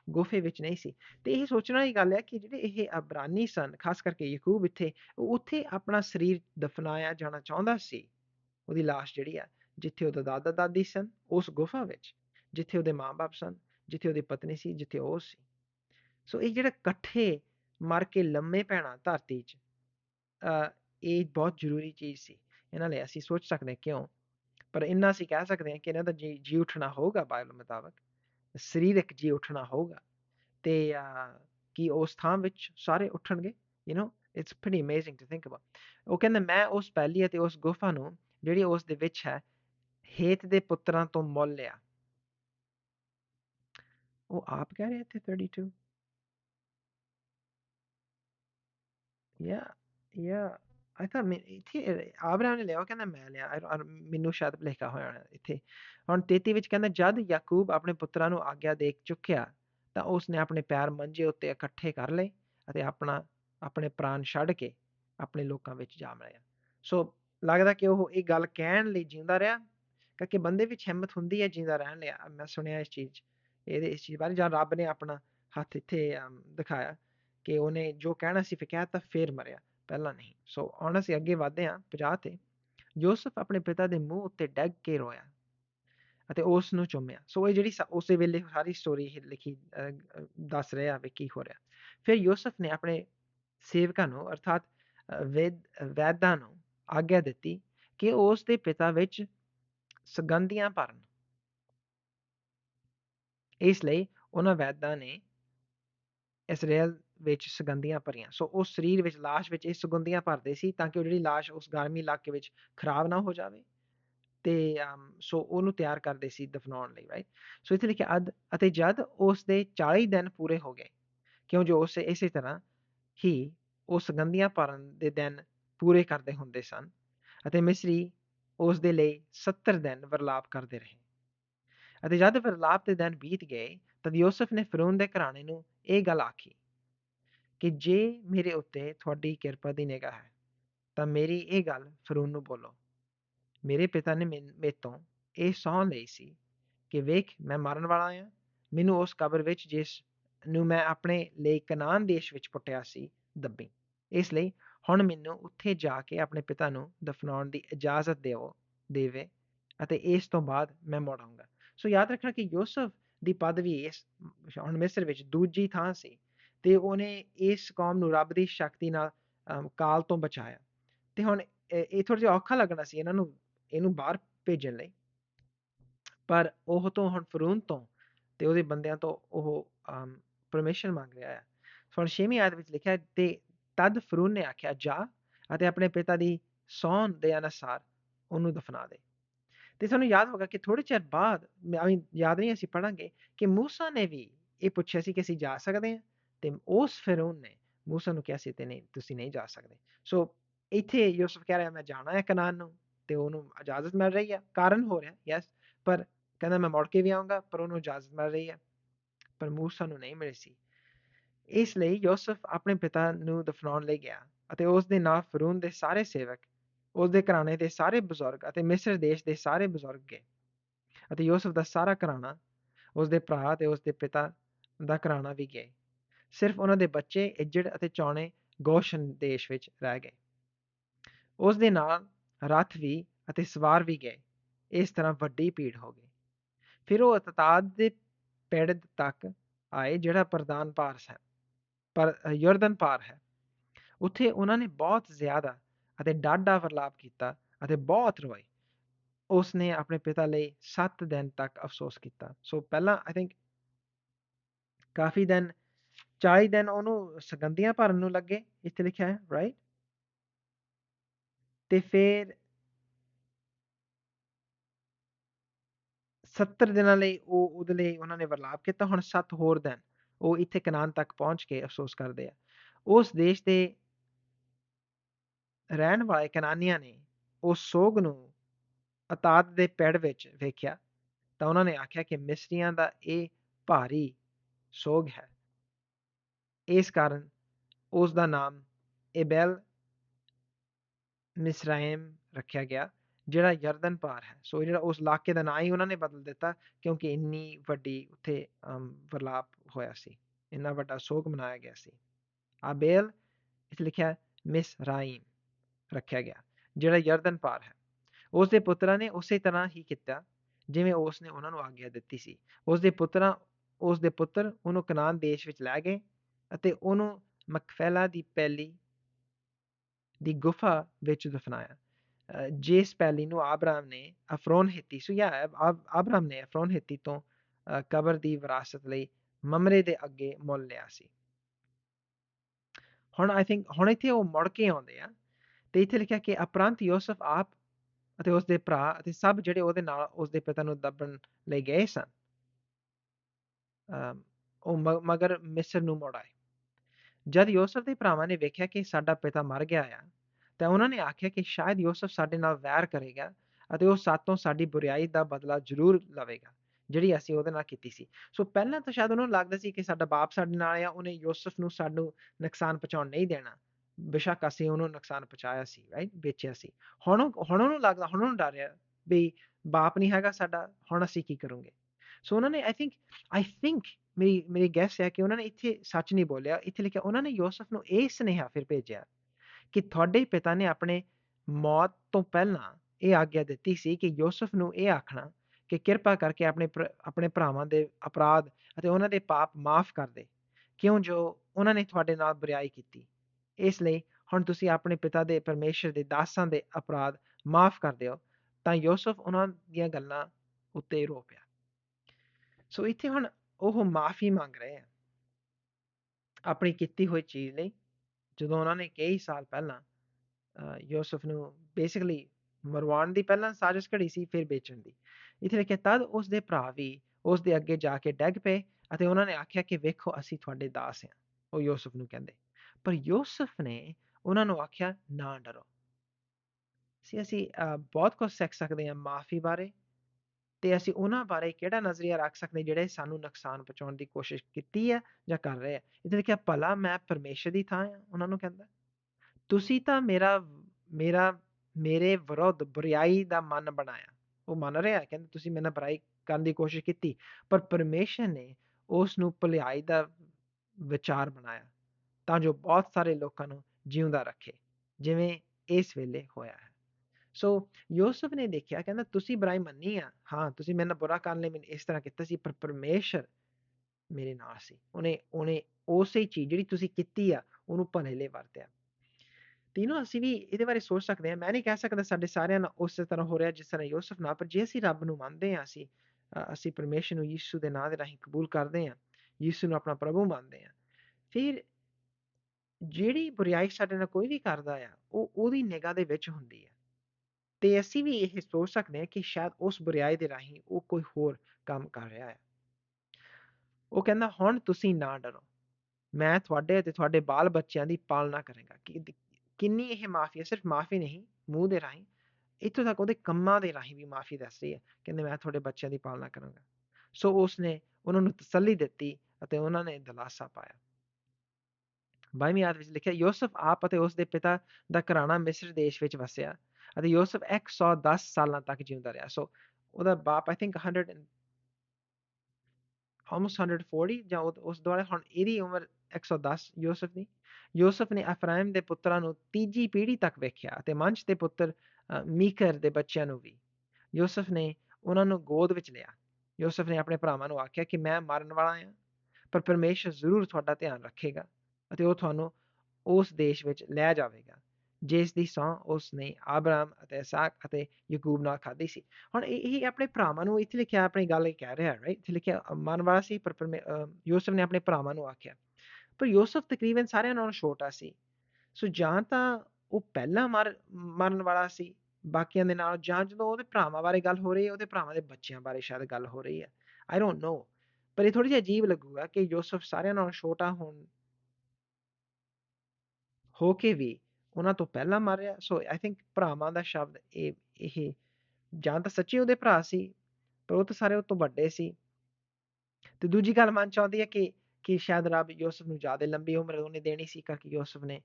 ਗੁਫੇ ਵਿੱਚ ਨਹੀਂ ਸੀ ਤੇ ਇਹ ਸੋਚਣਾ ਹੀ ਗੱਲ ਹੈ ਕਿ ਜਿਹੜੇ ਇਹ ਅਬਰਾਨੀ ਸਨ ਖਾਸ ਕਰਕੇ ਯਾਕੂਬ ਇੱਥੇ ਉੱਥੇ ਆਪਣਾ ਸਰੀਰ ਦਫਨਾਇਆ ਜਾਣਾ ਚਾਹੁੰਦਾ ਸੀ ਉਹਦੀ লাশ ਜਿਹੜੀ ਆ ਜਿੱਥੇ ਉਹਦਾ ਦਾਦਾ ਦਾਦੀ ਸਨ ਉਸ ਗੁਫਾ ਵਿੱਚ ਜਿੱਥੇ ਉਹਦੇ ਮਾਪੇ ਸਨ ਜਿੱਥੇ ਉਹਦੀ ਪਤਨੀ ਸੀ ਜਿੱਥੇ ਉਹ ਸੀ ਸੋ ਇਹ ਜਿਹੜਾ ਇਕੱਠੇ ਮਰ ਕੇ ਲੰਮੇ ਪੈਣਾ ਧਰਤੀ 'ਚ। ਇਹ ਬਹੁਤ ਜ਼ਰੂਰੀ ਚੀਜ਼ ਸੀ। ਇਹਨਾਂ ਲਈ ਅਸੀਂ ਸੋਚ ਸਕਦੇ ਕਿਉਂ? ਪਰ ਇੰਨਾ ਅਸੀਂ ਕਹਿ ਸਕਦੇ ਹਾਂ ਕਿ ਇਹਨਾਂ ਦਾ ਜੀ ਜੀ ਉੱਠਣਾ ਹੋਊਗਾ ਬਾਈਬਲ ਮੁਤਾਬਕ। ਸਰੀਰਕ ਜੀ ਉੱਠਣਾ ਹੋਊਗਾ। ਤੇ ਕਿ ਉਸ ਥਾਂ ਵਿੱਚ ਸਾਰੇ ਉੱਠਣਗੇ? You know it's pretty amazing to think about ਉਹ ਕਹਿੰਦਾ, ਮੈਂ ਉਸ ਪਹਿਲੀ ਅਤੇ ਉਸ ਗੁਫਾ ਨੂੰ, ਜਿਹੜੀ ਉਸ ਦੇ ਵਿੱਚ ਹੈ, ਹੇਤ ਦੇ ਪੁੱਤਰਾਂ ਤੋਂ ਮੁੱਲ ਲਿਆ। ਉਹ ਆਪ ਕਹਿ ਰਹੇ ਇੱਥੇ 32 ਯਾ ਯਾ ਆਈ ਥਾ ਮੈਂ ਇੱਥੇ ਆਬਰਾਮ ਨੇ ਲਿਆ ਕਹਿੰਦਾ ਮੈਂ ਲਿਆ ਮੈਨੂੰ ਸ਼ਾਇਦ ਲਿਖਿਆ ਹੋਇਆ ਇੱਥੇ। ਹੁਣ 33 ਵਿੱਚ ਕਹਿੰਦਾ, ਜਦ ਯਾਕੂਬ ਆਪਣੇ ਪੁੱਤਰਾਂ ਨੂੰ ਆਗਿਆ ਦੇ ਚੁੱਕਿਆ, ਤਾਂ ਉਸਨੇ ਆਪਣੇ ਪੈਰ ਮੰਜੇ ਉੱਤੇ ਇਕੱਠੇ ਕਰ ਲਏ ਅਤੇ ਆਪਣਾ, ਆਪਣੇ ਪ੍ਰਾਣ ਛੱਡ ਕੇ ਆਪਣੇ ਲੋਕਾਂ ਵਿੱਚ ਜਾ ਮਿਲਿਆ ਸੋ ਲੱਗਦਾ ਕਿ ਉਹ ਇਹ ਗੱਲ ਕਹਿਣ ਲਈ ਜਿੰਦਾ ਰਿਹਾ, ਕਿਉਂਕਿ ਬੰਦੇ ਵਿੱਚ ਹਿੰਮਤ ਹੁੰਦੀ ਹੈ ਜਿੰਦਾ ਰਹਿਣ ਲਈ। ਮੈਂ ਸੁਣਿਆ ਇਸ ਚੀਜ਼ ਇਹਦੇ, ਇਸ ਚੀਜ਼ ਬਾਰੇ, ਜਾਂ ਰੱਬ ਨੇ ਆਪਣਾ ਹੱਥ ਇੱਥੇ ਦਿਖਾਇਆ। ਕਿ ਉਹਨੇ ਜੋ ਕਹਿਣਾ ਸੀ, ਫਿਰ ਕਹਿਤਾ ਫੇਰ ਮਰਿਆ, ਪਹਿਲਾਂ ਨਹੀਂ। ਸੋ ਹੁਣ ਅਸੀਂ ਅੱਗੇ ਵਧਦੇ ਹਾਂ 50 ਤੇ। ਯੂਸਫ ਆਪਣੇ ਪਿਤਾ ਦੇ ਮੂੰਹ ਉੱਤੇ ਡੱਗ ਕੇ ਰੋਇਆ ਅਤੇ ਉਸ ਨੂੰ ਚੁੰਮਿਆ। ਸੋ ਇਹ ਜਿਹੜੀ ਉਸੇ ਵੇਲੇ ਸਾਰੀ ਸਟੋਰੀ ਲਿਖੀ ਦੱਸ ਰਿਹਾ ਵੀ ਕੀ ਹੋ ਰਿਹਾ। ਫਿਰ ਯੂਸਫ ਨੇ ਆਪਣੇ ਸੇਵਕਾਂ ਨੂੰ, ਅਰਥਾਤ ਵੈਦ, ਵੈਦਾਂ ਨੂੰ ਆਗਿਆ ਦਿੱਤੀ ਕਿ ਉਸ ਦੇ ਪਿਤਾ ਵਿੱਚ ਸੁਗੰਧੀਆਂ ਭਰਨ। ਇਸ ਲਈ ਉਹਨਾਂ ਵੈਦਾਂ ਨੇ ਇਸਰਾਇਲ ਵਿੱਚ ਸੁਗੰਧੀਆਂ ਭਰੀਆਂ ਸੋ ਉਸ ਸਰੀਰ ਵਿੱਚ লাশ ਵਿੱਚ ਇਹ ਸੁਗੰਧੀਆਂ ਭਰਦੇ ਸੀ ਤਾਂ ਕਿ ਉਹ ਜਿਹੜੀ লাশ ਉਸ ਗਰਮੀ ਇਲਾਕੇ ਵਿੱਚ ਖਰਾਬ ਨਾ ਹੋ ਜਾਵੇ ਤੇ ਸੋ ਉਹਨੂੰ ਤਿਆਰ ਕਰਦੇ ਸੀ ਦਫਨਾਉਣ ਲਈ ਰਾਈਟ ਸੋ ਇੱਥੇ ਲਿਖਿਆ ਅਦ ਅਤੇ ਜਦ ਉਸ ਦੇ 40 ਦਿਨ ਪੂਰੇ ਹੋ ਗਏ ਕਿਉਂ ਜੋ ਉਸ ਇਸੇ ਤਰ੍ਹਾਂ ਹੀ ਉਹ ਸੁਗੰਧੀਆਂ ਭਰਨ ਦੇ ਦਿਨ ਪੂਰੇ ਕਰਦੇ ਹੁੰਦੇ ਸਨ ਅਤੇ ਮਿਸਰੀ ਉਸ ਦੇ ਲਈ 70 ਦਿਨ ਵਰਲਾਪ ਕਰਦੇ ਰਹੇ ਅਤੇ ਜਦ ਵਰਲਾਪ ਦੇ ਦਿਨ ਬੀਤ ਗਏ ਤਦ ਯੂਸਫ ਨੇ ਫਿਰੌਨ ਦੇ ਘਰਾਣੇ ਨੂੰ ਇਹ ਗੱਲ ਆਖੀ ਕਿ ਜੇ ਮੇਰੇ ਉੱਤੇ ਤੁਹਾਡੀ ਕਿਰਪਾ ਦੀ ਨਿਗਾਹ ਹੈ, ਤਾਂ ਮੇਰੀ ਇਹ ਗੱਲ ਫਰੂਨ ਨੂੰ ਬੋਲੋ। ਮੇਰੇ ਪਿਤਾ ਨੇ ਮੇਰੇ ਤੋਂ ਇਹ ਸੌਂ ਲਈ ਸੀ ਕਿ ਵੇਖ, ਮੈਂ ਮਰਨ ਵਾਲਾ ਹਾਂ। ਮੈਨੂੰ ਉਸ ਕਬਰ ਵਿੱਚ ਜਿਸ ਨੂੰ ਮੈਂ ਆਪਣੇ ਲਈ ਕਨਾਨ ਦੇਸ਼ ਵਿੱਚ ਪੁੱਟਿਆ ਸੀ, ਦੱਬੀ। ਇਸ ਲਈ ਹੁਣ ਮੈਨੂੰ ਉੱਥੇ ਜਾ ਕੇ ਆਪਣੇ ਪਿਤਾ ਨੂੰ ਦਫਨਾਉਣ ਦੀ ਇਜਾਜ਼ਤ ਦਿਓ, ਦੇਵੇ ਅਤੇ ਇਸ ਤੋਂ ਬਾਅਦ ਮੈਂ ਮੁੜ ਸੋ ਯਾਦ ਰੱਖਣਾ ਕਿ ਯੂਸਫ ਦੀ ਪਦਵੀ ਇਸ, ਹੁਣ ਮਿਸਰ ਵਿੱਚ ਦੂਜੀ ਥਾਂ ਸੀ। ਤੇ ਉਹਨੇ ਇਸ ਕੌਮ ਨੂੰ ਰੱਬ ਦੀ ਸ਼ਕਤੀ ਨਾਲ ਕਾਲ ਤੋਂ ਬਚਾਇਆ। ਤੇ ਹੁਣ ਇਹ ਥੋੜਾ ਜਿਹਾ ਔਖਾ ਲੱਗਣਾ ਸੀ ਇਹਨਾਂ ਨੂੰ, ਇਹਨੂੰ ਬਾਹਰ ਭੇਜਣ ਲਈ। ਪਰ ਉਹ ਤੋਂ ਹੁਣ ਫਰੂਨ ਤੋਂ ਤੇ ਉਹਦੇ ਬੰਦਿਆਂ ਤੋਂ ਉਹ ਪਰਮਿਸ਼ਨ ਮੰਗ ਰਿਹਾ ਹੈ ਹੁਣ 6ਵੀਂ ਆਇਤ ਵਿੱਚ ਲਿਖਿਆ ਤੇ ਤਦ ਫਰੂਨ ਨੇ ਆਖਿਆ, ਜਾ ਅਤੇ ਆਪਣੇ ਪਿਤਾ ਦੀ ਸੌਣ ਦੇ ਅਨਸਾਰ ਉਹਨੂੰ ਦਫਨਾ ਦੇ। ਤੇ ਤੁਹਾਨੂੰ ਯਾਦ ਹੋਗਾ ਕਿ ਥੋੜੇ ਚਿਰ ਬਾਅਦ, ਮੈਂ ਯਾਦ ਨਹੀਂ ਅਸੀਂ ਪੜਾਂਗੇ ਕਿ ਮੂਸਾ ਨੇ ਵੀ ਇਹ ਪੁੱਛਿਆ ਸੀ ਕਿ ਅਸੀਂ ਜਾ ਸਕਦੇ ਹਾਂ। ਤੇ ਉਸ ਫਿਰੌਨ ਨੇ موسی ਨੂੰ ਕਿਹਾ ਸੀ ਤੇ ਨਹੀਂ ਤੁਸੀਂ ਨਹੀਂ ਜਾ ਸਕਦੇ ਸੋ ਇੱਥੇ ਯੂਸਫ ਕਹਿ ਰਿਹਾ ਮੈਂ ਜਾਣਾ ਹੈ ਕਨਾਨ ਨੂੰ ਤੇ ਉਹਨੂੰ ਇਜਾਜ਼ਤ ਮਿਲ ਰਹੀ ਹੈ ਕਾਰਨ ਹੋ ਰਿਹਾ ਯੈਸ ਪਰ ਕਹਿੰਦਾ ਮੈਂ ਮੁੜ ਕੇ ਵੀ ਆਉਂਗਾ ਪਰ ਉਹਨੂੰ ਇਜਾਜ਼ਤ ਮਿਲ ਰਹੀ ਹੈ ਪਰ موسی ਨੂੰ ਨਹੀਂ ਮਿਲੀ ਸੀ ਇਸ ਲਈ ਯੂਸਫ ਆਪਣੇ ਪਿਤਾ ਨੂੰ ਦਫਨਾਉਣ ਲਈ ਗਿਆ ਅਤੇ ਉਸ ਦੇ ਨਾਲ ਫਿਰੌਨ ਦੇ ਸਾਰੇ ਸੇਵਕ ਉਸ ਦੇ ਘਰਾਣੇ ਦੇ ਸਾਰੇ ਬਜ਼ੁਰਗ ਅਤੇ ਮਿਸਰ ਦੇਸ਼ ਦੇ ਸਾਰੇ ਬਜ਼ੁਰਗ ਗਏ ਅਤੇ ਯੂਸਫ ਦਾ ਸਾਰਾ ਘਰਾਣਾ ਉਸ ਦੇ ਭਰਾ ਤੇ ਉਸ ਦੇ ਪਿਤਾ ਦਾ ਘਰਾਣਾ ਵੀ ਗਏ ਸਿਰਫ ਉਹਨਾਂ ਦੇ ਬੱਚੇ, ਇੱਜੜ ਅਤੇ ਚੌਣੇ ਗੋਸ਼ਨ ਦੇਸ਼ ਵਿੱਚ ਰਹਿ ਗਏ। ਉਸ ਦੇ ਨਾਲ ਰਥ ਵੀ ਅਤੇ ਸਵਾਰ ਵੀ ਗਏ। ਇਸ ਤਰ੍ਹਾਂ ਵੱਡੀ ਭੀੜ ਹੋ ਗਈ। ਫਿਰ ਉਹ ਅਤਤਾਦ ਦੇ ਪਿੰਡ ਤੱਕ ਆਏ, ਜਿਹੜਾ ਪ੍ਰਧਾਨ ਪਾਰ ਹੈ, ਪਰ ਯਰਦਨ ਪਾਰ ਹੈ। ਉੱਥੇ ਉਹਨਾਂ ਨੇ ਬਹੁਤ ਜ਼ਿਆਦਾ ਅਤੇ ਡਾਢਾ ਵਰਲਾਪ ਕੀਤਾ ਅਤੇ ਬਹੁਤ ਰੋਏ ਉਸ ਨੇ ਆਪਣੇ ਪਿਤਾ ਲਈ 7 ਦਿਨ ਤੱਕ ਅਫਸੋਸ ਕੀਤਾ। ਸੋ ਪਹਿਲਾਂ ਆਈ ਥਿੰਕ ਕਾਫੀ ਦਿਨ 40 ਦਿਨ ਉਹਨੂੰ ਸੁਗੰਧੀਆਂ ਭਰਨ ਨੂੰ ਲੱਗੇ, ਇੱਥੇ ਲਿਖਿਆ ਹੈ ਰਾਈਟ ਤੇ ਫਿਰ 70 ਦਿਨਾਂ ਲਈ ਉਹ ਉਹਦੇ ਲਈ ਉਹਨਾਂ ਨੇ ਵਰਲਾਪ ਕੀਤਾ, ਹੁਣ 7 ਹੋਰ ਦਿਨ ਉਹ ਇੱਥੇ ਕਨਾਨ ਤੱਕ ਪਹੁੰਚ ਕੇ ਅਫਸੋਸ ਕਰਦੇ ਆ। ਉਸ ਦੇਸ਼ ਦੇ ਰਹਿਣ ਵਾਲੇ ਕਨਾਨੀਆਂ ਨੇ ਉਸ ਸੋਗ ਨੂੰ ਅਤਾਦ ਦੇ ਪੈੜ ਵਿੱਚ ਵੇਖਿਆ ਤਾਂ ਉਹਨਾਂ ਨੇ ਆਖਿਆ ਕਿ ਮਿਸਰੀਆਂ ਦਾ ਇਹ ਭਾਰੀ ਸੋਗ ਹੈ। ਇਸ ਕਾਰਨ ਉਸ ਦਾ ਨਾਮ ਏਬੈਲ ਮਿਸਰਾਇਮ ਰੱਖਿਆ ਗਿਆ, ਜਿਹੜਾ ਯਰਦਨ ਪਾਰ ਹੈ। ਸੋ ਜਿਹੜਾ ਉਸ ਇਲਾਕੇ ਦਾ ਨਾਂ ਹੀ ਉਹਨਾਂ ਨੇ ਬਦਲ ਦਿੱਤਾ, ਕਿਉਂਕਿ ਇੰਨੀ ਵੱਡੀ ਉੱਥੇ ਵਰਲਾਪ ਹੋਇਆ ਸੀ। ਇੰਨਾ ਵੱਡਾ ਸੋਗ ਮਨਾਇਆ ਗਿਆ ਸੀ। ਆਬੇਲ, ਇਸ ਲਿਖਿਆ ਮਿਸਰਾਇਮ ਰੱਖਿਆ ਗਿਆ, ਜਿਹੜਾ ਯਰਦਨ ਪਾਰ ਹੈ। ਉਸ ਦੇ ਪੁੱਤਰਾਂ ਨੇ ਉਸੇ ਤਰ੍ਹਾਂ ਹੀ ਕੀਤਾ, ਜਿਵੇਂ ਉਸ ਨੇ ਉਹਨਾਂ ਨੂੰ ਆਗਿਆ ਦਿੱਤੀ ਸੀ। ਉਸ ਦੇ ਪੁੱਤਰਾਂ, ਉਸ ਦੇ ਪੁੱਤਰ ਉਹਨੂੰ ਕਨਾਨ ਦੇਸ਼ ਵਿੱਚ ਲੈ ਗਏ ਅਤੇ ਉਹਨੂੰ ਮਕਫੈਲਾ ਦੀ ਪੈਲੀ ਦੀ ਗੁਫਾ ਵਿੱਚ ਦਫਨਾਇਆ। ਜਿਸ ਪੈਲੀ ਨੂੰ ਆਬਰਾਮ ਨੇ ਅਫਰੋਨ ਹਿੱਤੀ ਸੋ ਯਾ ਆਬਰਾਮ ਨੇ ਅਫਰੋਨ ਹਿੱਤੀ ਤੋਂ ਕਬਰ ਦੀ ਵਿਰਾਸਤ ਲਈ ਮਮਰੇ ਦੇ ਅੱਗੇ ਮੁੱਲ ਲਿਆ ਸੀ। ਹੁਣ ਆਈ ਥਿੰਕ, ਹੁਣ ਇੱਥੇ ਉਹ ਮੁੜ ਕੇ ਆਉਂਦੇ ਆ ਤੇ ਇੱਥੇ ਲਿਖਿਆ ਕਿ ਅਪਰੰਤ ਯੋਸਫ ਆਪ ਅਤੇ ਉਸ ਦੇ ਭਰਾ ਅਤੇ ਸਭ ਜਿਹੜੇ ਉਹਦੇ ਨਾਲ ਉਸ ਦੇ ਪਿਤਾ ਨੂੰ ਦੱਬਣ ਲਈ ਗਏ ਸਨ। ਉਹ ਮਗਰ ਮਿਸਰ ਨੂੰ ਮੁੜ ਆਏ। ਜਦ ਯੋਸਫ ਦੇ ਭਰਾਵਾਂ ਨੇ ਵੇਖਿਆ ਕਿ ਸਾਡਾ ਪਿਤਾ ਮਰ ਗਿਆ ਆ, ਤਾਂ ਉਹਨਾਂ ਨੇ ਆਖਿਆ ਕਿ ਸ਼ਾਇਦ ਯੋਸਫ ਸਾਡੇ ਨਾਲ ਵੈਰ ਕਰੇਗਾ ਅਤੇ ਉਹ ਸਾਤੋਂ ਸਾਡੀ ਬੁਰੀਾਈ ਦਾ ਬਦਲਾ ਜ਼ਰੂਰ ਲਵੇਗਾ, ਜਿਹੜੀ ਅਸੀਂ ਉਹਦੇ ਨਾਲ ਕੀਤੀ ਸੀ। ਸੋ ਪਹਿਲਾਂ ਤਾਂ ਸ਼ਾਇਦ ਉਹਨਾਂ ਨੂੰ ਲੱਗਦਾ ਸੀ ਕਿ ਸਾਡਾ ਬਾਪ ਸਾਡੇ ਨਾਲ ਆ, ਉਹਨੇ ਯੋਸਫ ਨੂੰ ਸਾਨੂੰ ਨੁਕਸਾਨ ਪਹੁੰਚਾਉਣ ਨਹੀਂ ਦੇਣਾ, ਬੇਸ਼ੱਕ ਅਸੀਂ ਉਹਨੂੰ ਨੁਕਸਾਨ ਪਹੁੰਚਾਇਆ ਸੀ ਰਾਈਟ ਵੇਚਿਆ ਸੀ। ਹੁਣ ਹੁਣ ਉਹਨੂੰ ਲੱਗਦਾ, ਹੁਣ ਉਹਨੂੰ ਡਰ ਰਿਹਾ ਵੀ ਬਾਪ ਨਹੀਂ ਹੈਗਾ ਸਾਡਾ, ਹੁਣ ਅਸੀਂ ਕੀ ਕਰੂੰਗੇ? ਸੋ ਉਹਨਾਂ ਨੇ ਆਈ ਥਿੰਕ ਆਈ ਥਿੰਕ ਮੇਰੀ ਮੇਰੀ ਗੈਸ ਹੈ ਕਿ ਉਹਨਾਂ ਨੇ ਇੱਥੇ ਸੱਚ ਨਹੀਂ ਬੋਲਿਆ ਇੱਥੇ ਲਿਖਿਆ ਉਹਨਾਂ ਨੇ ਯੋਸਫ ਨੂੰ ਇਹ ਸੁਨੇਹਾ ਫਿਰ ਭੇਜਿਆ ਕਿ ਤੁਹਾਡੇ ਪਿਤਾ ਨੇ ਆਪਣੇ ਮੌਤ ਤੋਂ ਪਹਿਲਾਂ ਇਹ ਆਗਿਆ ਦਿੱਤੀ ਸੀ ਕਿ ਯੋਸਫ ਨੂੰ ਇਹ ਆਖਣਾ ਕਿ ਕਿਰਪਾ ਕਰਕੇ ਆਪਣੇ ਆਪਣੇ ਭਰਾਵਾਂ ਦੇ ਅਪਰਾਧ ਅਤੇ ਉਹਨਾਂ ਦੇ ਪਾਪ ਮਾਫ ਕਰ ਦੇ ਕਿਉਂ ਜੋ ਉਹਨਾਂ ਨੇ ਤੁਹਾਡੇ ਨਾਲ ਬੁਰਾਈ ਕੀਤੀ ਇਸ ਲਈ ਹੁਣ ਤੁਸੀਂ ਆਪਣੇ ਪਿਤਾ ਦੇ ਪਰਮੇਸ਼ਰ ਦੇ ਦਾਸਾਂ ਦੇ ਅਪਰਾਧ ਮਾਫ ਕਰ ਦਿਓ ਤਾਂ ਯੋਸਫ ਉਹਨਾਂ ਦੀਆਂ ਗੱਲਾਂ ਉੱਤੇ ਰੋ ਪਿਆ ਸੋ ਇੱਥੇ ਹੁਣ ਉਹ ਮਾਫੀ ਮੰਗ ਰਹੇ ਆ। ਆਪਣੀ ਕੀਤੀ ਹੋਈ ਚੀਜ਼ ਲਈ। ਜਦੋਂ ਉਹਨਾਂ ਨੇ ਕਈ ਸਾਲ ਪਹਿਲਾਂ ਯੋਸਫ ਨੂੰ ਬੇਸਿਕਲੀ ਮਰਵਾਉਣ ਦੀ ਪਹਿਲਾਂ ਸਾਜ਼ਿਸ਼ ਘੜੀ ਸੀ, ਫਿਰ ਵੇਚਣ ਦੀ। ਇੱਥੇ ਲਿਖਿਆ, ਤਦ ਉਸ ਦੇ ਭਰਾ ਵੀ ਉਸ ਦੇ ਅੱਗੇ ਜਾ ਕੇ ਡੈਗ ਪਏ ਅਤੇ ਉਹਨਾਂ ਨੇ ਆਖਿਆ ਕਿ ਵੇਖੋ, ਅਸੀਂ ਤੁਹਾਡੇ ਦਾਸ ਹਾਂ। ਉਹ ਯੋਸਫ ਨੂੰ ਕਹਿੰਦੇ। ਪਰ ਯੋਸਫ ਨੇ ਉਹਨਾਂ ਨੂੰ ਆਖਿਆ, ਨਾ ਡਰੋ। ਸੀ, ਅਸੀਂ ਬਹੁਤ ਕੁਝ ਸਿੱਖ ਸਕਦੇ ਹਾਂ ਮਾਫੀ ਬਾਰੇ। ਤੇ ਅਸੀਂ ਉਹਨਾਂ ਬਾਰੇ ਕਿਹੜਾ ਨਜ਼ਰੀਆ ਰੱਖ ਸਕਦੇ ਜਿਹੜੇ ਸਾਨੂੰ ਨੁਕਸਾਨ ਪਹੁੰਚਾਉਣ ਦੀ ਕੋਸ਼ਿਸ਼ ਕੀਤੀ ਹੈ ਜਾਂ ਕਰ ਰਹੇ ਆ ਇਹਦੇ ਲਿਖਿਆ ਭਲਾ ਮੈਂ ਪਰਮੇਸ਼ਰ ਦੀ ਥਾਂ ਆ ਉਹਨਾਂ ਨੂੰ ਕਹਿੰਦਾ। ਤੁਸੀਂ ਤਾਂ ਮੇਰਾ ਮੇਰਾ, ਮੇਰੇ ਵਿਰੁੱਧ ਬੁਰਾਈ ਦਾ ਮਨ ਬਣਾਇਆ। ਉਹ ਮੰਨ ਰਿਹਾ, ਕਹਿੰਦੇ ਤੁਸੀਂ ਮੇਰੇ ਨਾਲ ਬੁਰਾਈ ਕਰਨ ਦੀ ਕੋਸ਼ਿਸ਼ ਕੀਤੀ, ਪਰ ਪਰਮੇਸ਼ਰ ਨੇ ਉਸ ਨੂੰ ਭਲਾਈ ਦਾ ਵਿਚਾਰ ਬਣਾਇਆ, ਤਾਂ ਜੋ ਬਹੁਤ ਸਾਰੇ ਲੋਕਾਂ ਨੂੰ ਜਿਉਂਦਾ ਰੱਖੇ, ਜਿਵੇਂ ਇਸ ਵੇਲੇ ਹੋਇਆ ਹੈ। ਸੋ ਯੂਸਫ ਨੇ ਦੇਖਿਆ ਕਹਿੰਦਾ ਤੁਸੀਂ ਬੁਰਾਈ ਮੰਨੀ ਆ ਹਾਂ ਤੁਸੀਂ ਮੇਰੇ ਨਾਲ ਬੁਰਾ ਕਰਨ ਲਈ ਮੈਨੂੰ ਇਸ ਤਰ੍ਹਾਂ ਕੀਤਾ ਸੀ ਪਰ ਪਰਮੇਸ਼ਰ ਮੇਰੇ ਨਾਲ ਸੀ ਉਹਨੇ ਉਹਨੇ ਉਸੇ ਚੀਜ਼ ਜਿਹੜੀ ਤੁਸੀਂ ਕੀਤੀ ਆ ਉਹਨੂੰ ਭਲੇ ਲਈ ਵਰਤਿਆ ਤੀਨੋਂ ਅਸੀਂ ਵੀ ਇਹਦੇ ਬਾਰੇ ਸੋਚ ਸਕਦੇ ਹਾਂ ਮੈਂ ਨਹੀਂ ਕਹਿ ਸਕਦਾ ਸਾਡੇ ਸਾਰਿਆਂ ਨਾਲ ਉਸੇ ਤਰ੍ਹਾਂ ਹੋ ਰਿਹਾ ਜਿਸ ਤਰ੍ਹਾਂ ਯੂਸਫ ਨਾਲ ਪਰ ਜੇ ਅਸੀਂ ਰੱਬ ਨੂੰ ਮੰਨਦੇ ਹਾਂ ਅਸੀਂ ਅਸੀਂ ਪਰਮੇਸ਼ਰ ਨੂੰ ਯਿਸੂ ਦੇ ਨਾਂ ਦੇ ਰਾਹੀਂ ਕਬੂਲ ਕਰਦੇ ਹਾਂ ਯਿਸੂ ਨੂੰ ਆਪਣਾ ਪ੍ਰਭੂ ਮੰਨਦੇ ਹਾਂ ਫਿਰ ਜਿਹੜੀ ਬੁਰਾਈ ਸਾਡੇ ਨਾਲ ਕੋਈ ਵੀ ਕਰਦਾ ਆ ਉਹ ਉਹਦੀ ਨਿਗਾਹ ਦੇ ਵਿੱਚ ਹੁੰਦੀ ਹੈ ਤੇ ਅਸੀਂ ਵੀ ਇਹ ਸੋਚ ਸਕਦੇ ਹਾਂ ਕਿ ਸ਼ਾਇਦ ਉਸ ਬੁਰਾਈ ਦੇ ਰਾਹੀਂ ਉਹ ਕੋਈ ਹੋਰ ਕੰਮ ਕਰ ਰਿਹਾ ਹੈ। ਉਹ ਕਹਿੰਦਾ, ਹੁਣ ਤੁਸੀਂ ਨਾ ਡਰੋ। ਮੈਂ ਤੁਹਾਡੇ ਅਤੇ ਤੁਹਾਡੇ ਬਾਲ ਬੱਚਿਆਂ ਦੀ ਪਾਲਣਾ ਕਰਾਂਗਾ। ਕਿੰਨੀ ਇਹ ਮਾਫੀ ਹੈ, ਸਿਰਫ ਮਾਫੀ ਨਹੀਂ, ਮੂੰਹ ਦੇ ਰਾਹੀਂ। ਇੱਥੋਂ ਤੱਕ ਉਹਦੇ ਕੰਮਾਂ ਦੇ ਰਾਹੀਂ ਵੀ ਮਾਫੀ ਦੱਸ ਰਹੀ ਹੈ। ਕਹਿੰਦੇ, ਮੈਂ ਤੁਹਾਡੇ ਬੱਚਿਆਂ ਦੀ ਪਾਲਣਾ ਕਰਾਂਗਾ। ਸੋ ਉਸਨੇ ਉਹਨਾਂ ਨੂੰ ਤਸੱਲੀ ਦਿੱਤੀ ਅਤੇ ਉਹਨਾਂ ਨੇ ਦਿਲਾਸਾ ਪਾਇਆ। ਬਾਈਵੀਂ ਆਇਤ ਵਿੱਚ ਲਿਖਿਆ, ਯੂਸਫ ਆਪ ਅਤੇ ਉਸ ਦੇ ਪਿਤਾ ਦਾ ਘਰਾਣਾ ਮਿਸਰ ਦੇਸ਼ ਵਿੱਚ ਵਸਿਆ। ਅਤੇ ਯੋਸਫ 110 ਸਾਲਾਂ ਤੱਕ ਜਿਉਂਦਾ ਰਿਹਾ ਸੋ ਉਹਦਾ ਬਾਪ ਆਈ ਥਿੰਕ 100 almost 140 ਜਾਂ ਉਸ ਦੁਆਰਾ ਹੁਣ ਇਹਦੀ ਉਮਰ 110 ਯੂਸਫ ਦੀ ਯੂਸਫ ਨੇ ਅਫਰਾਇਮ ਦੇ ਪੁੱਤਰਾਂ ਨੂੰ ਤੀਜੀ ਪੀੜ੍ਹੀ ਤੱਕ ਵੇਖਿਆ ਤੇ ਮੰਚ ਦੇ ਪੁੱਤਰ ਮੀਕਰ ਦੇ ਬੱਚਿਆਂ ਨੂੰ ਵੀ ਯੂਸਫ ਨੇ ਉਹਨਾਂ ਨੂੰ ਗੋਦ ਵਿੱਚ ਲਿਆ ਯੂਸਫ ਨੇ ਆਪਣੇ ਭਰਾਵਾਂ ਨੂੰ ਆਖਿਆ ਕਿ ਮੈਂ ਮਰਨ ਵਾਲਾ ਹਾਂ ਪਰ ਪਰਮੇਸ਼ਰ ਜ਼ਰੂਰ ਤੁਹਾਡਾ ਧਿਆਨ ਰੱਖੇਗਾ ਅਤੇ ਉਹ ਤੁਹਾਨੂੰ ਉਸ ਦੇਸ਼ ਵਿੱਚ ਲੈ ਜਾਵੇਗਾ ਜਿਸ ਦੀ ਸਹੁੰ ਉਸ ਨੇ ਆਬਰਾਮ ਅਤੇ ਸਾਕ ਅਤੇ ਯਾਕੂਬ ਨਾਲ ਖਾਧੀ ਸੀ। ਹੁਣ ਇਹ ਇਹ ਆਪਣੇ ਭਰਾਵਾਂ ਨੂੰ ਇੱਥੇ ਲਿਖਿਆ ਆਪਣੀ ਗੱਲ ਕਹਿ ਰਿਹਾ ਰਾਈਟ ਇੱਥੇ ਲਿਖਿਆ ਅ, ਮਰਨ ਵਾਲਾ ਸੀ ਪਰ ਪਰਮੇ- ਯੂਸਫ ਨੇ ਆਪਣੇ ਭਰਾਵਾਂ ਨੂੰ ਆਖਿਆ। ਪਰ ਯੂਸਫ ਤਕਰੀਬਨ ਸਾਰਿਆਂ ਨਾਲੋਂ ਛੋਟਾ ਸੀ। ਸੋ ਜਾਂ ਤਾਂ ਉਹ ਪਹਿਲਾਂ ਮਰ ਮਰਨ ਵਾਲਾ ਸੀ ਬਾਕੀਆਂ ਦੇ ਨਾਲ ਜਾਂ ਜਦੋਂ ਉਹਦੇ ਭਰਾਵਾਂ ਬਾਰੇ ਗੱਲ ਹੋ ਰਹੀ ਹੈ ਉਹਦੇ ਭਰਾਵਾਂ ਦੇ ਬੱਚਿਆਂ ਬਾਰੇ ਸ਼ਾਇਦ ਗੱਲ ਹੋ ਰਹੀ ਹੈ। ਆਈ ਡੋਨਟ ਨੋ ਪਰ ਇਹ ਥੋੜੀ ਜਿਹੀ ਅਜੀਬ ਲੱਗੂਗਾ ਕਿ ਯੂਸਫ ਸਾਰਿਆਂ ਨਾਲੋਂ ਛੋਟਾ ਹੋਣ ਹੋ ਕੇ ਵੀ ਉਹਨਾਂ ਤੋਂ ਪਹਿਲਾਂ ਮਾਰਿਆ ਸੋ ਆਈ ਥਿੰਕ ਭਰਾਵਾਂ ਦਾ ਸ਼ਬਦ ਇਹ ਇਹ ਜਾਂ ਤਾਂ ਸੱਚੀ ਉਹਦੇ ਭਰਾ ਸੀ ਪਰ ਉਹ ਤਾਂ ਸਾਰੇ ਉਹ ਤੋਂ ਵੱਡੇ ਸੀ। ਤੇ ਦੂਜੀ ਗੱਲ ਮਨ ਚਾਹੁੰਦੀ ਹੈ ਕਿ ਕਿ ਸ਼ਾਇਦ ਰੱਬ ਯੂਸਫ ਨੂੰ ਜ਼ਿਆਦਾ ਲੰਬੀ ਉਮਰ ਉਹਨੇ ਦੇਣੀ ਸੀ ਕਰਕੇ ਯੂਸਫ ਨੇ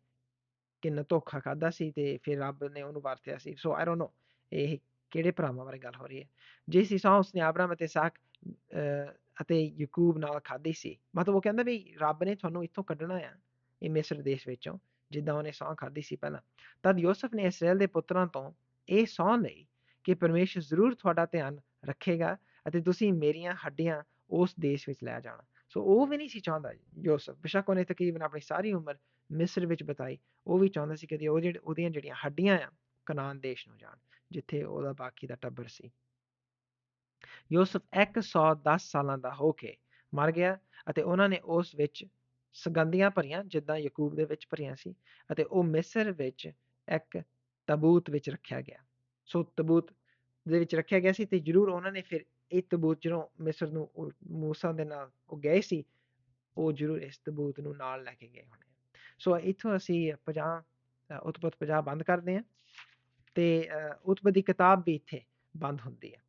ਕਿੰਨਾ ਧੋਖਾ ਖਾਦਾ ਸੀ ਤੇ ਫਿਰ ਰੱਬ ਨੇ ਉਹਨੂੰ ਵਰਤਿਆ ਸੀ। ਸੋ ਆਈ ਡੋਨਟ ਨੋ ਇਹ ਕਿਹੜੇ ਭਰਾਵਾਂ ਬਾਰੇ ਗੱਲ ਹੋ ਰਹੀ ਹੈ। ਜੇ ਦੀ ਸਹੁੰ ਉਸਨੇ ਆਬਰਾਮ ਅਤੇ ਸਾਕ ਅਹ, ਅਤੇ ਯਾਕੂਬ ਨਾਲ ਖਾਧੀ ਸੀ। ਮਤਲਬ ਉਹ ਕਹਿੰਦਾ ਵੀ ਰੱਬ ਨੇ ਤੁਹਾਨੂੰ ਇੱਥੋਂ ਕੱਢਣਾ ਆ ਇਹ ਮਿਸਰ ਦੇਸ਼ ਵਿੱਚੋਂ। ਜਿੱਦਾਂ ਉਹਨੇ ਸਹੁੰ ਖਾਧੀ ਸੀ ਪਹਿਲਾਂ ਤਦ ਯੂਸਫ ਨੇ ਇਸਰਾਏਲ ਦੇ ਪੁੱਤਰਾਂ ਤੋਂ ਇਹ ਸਹੁੰ ਲਈ ਕਿ ਪਰਮੇਸ਼ਰ ਜ਼ਰੂਰ ਤੁਹਾਡਾ ਧਿਆਨ ਰੱਖੇਗਾ ਅਤੇ ਤੁਸੀਂ ਮੇਰੀਆਂ ਹੱਡੀਆਂ ਉਸ ਦੇਸ਼ ਵਿੱਚ ਲੈ ਜਾਣਾ ਸੋ ਉਹ ਵੀ ਨਹੀਂ ਸੀ ਚਾਹੁੰਦਾ ਯੂਸਫ ਬੇਸ਼ੱਕ ਉਹਨੇ ਤਕਰੀਬਨ ਆਪਣੀ ਸਾਰੀ ਉਮਰ ਮਿਸਰ ਵਿੱਚ ਬਿਤਾਈ ਉਹ ਵੀ ਚਾਹੁੰਦਾ ਸੀ ਕਿ ਉਹ ਜਿਹੜੇ ਉਹਦੀਆਂ ਜਿਹੜੀਆਂ ਹੱਡੀਆਂ ਆ ਕਨਾਨ ਦੇਸ਼ ਨੂੰ ਜਾਣ ਜਿੱਥੇ ਉਹਦਾ ਬਾਕੀ ਦਾ ਟੱਬਰ ਸੀ ਯੂਸਫ 110 ਸਾਲਾਂ ਦਾ ਹੋ ਕੇ ਮਰ ਗਿਆ ਅਤੇ ਉਹਨਾਂ ਨੇ ਉਸ ਵਿੱਚ ਸੁਗੰਧੀਆਂ ਭਰੀਆਂ ਜਿੱਦਾਂ ਯਕੂਬ ਦੇ ਵਿੱਚ ਭਰੀਆਂ ਸੀ ਅਤੇ ਉਹ ਮਿਸਰ ਵਿੱਚ ਇੱਕ ਤਬੂਤ ਵਿੱਚ ਰੱਖਿਆ ਗਿਆ। ਸੋ ਤਬੂਤ ਦੇ ਵਿੱਚ ਰੱਖਿਆ ਗਿਆ ਸੀ ਤੇ ਜ਼ਰੂਰ ਉਹਨਾਂ ਨੇ ਫਿਰ ਇਹ ਤਬੂਤ ਜਦੋਂ ਮਿਸਰ ਨੂੰ ਉਹ ਦੇ ਨਾਲ ਉਹ ਗਏ ਸੀ ਉਹ ਜ਼ਰੂਰ ਇਸ ਤਬੂਤ ਨੂੰ ਨਾਲ ਲੈ ਕੇ ਗਏ ਹੋਣੇ ਸੋ ਇੱਥੋਂ ਅਸੀਂ 50 ਉਤਪਤ 50 ਬੰਦ ਕਰਦੇ ਹਾਂ ਤੇ ਅਹ, ਉਤਪਤ ਦੀ ਕਿਤਾਬ ਵੀ ਇੱਥੇ ਬੰਦ ਹੁੰਦੀ ਹੈ।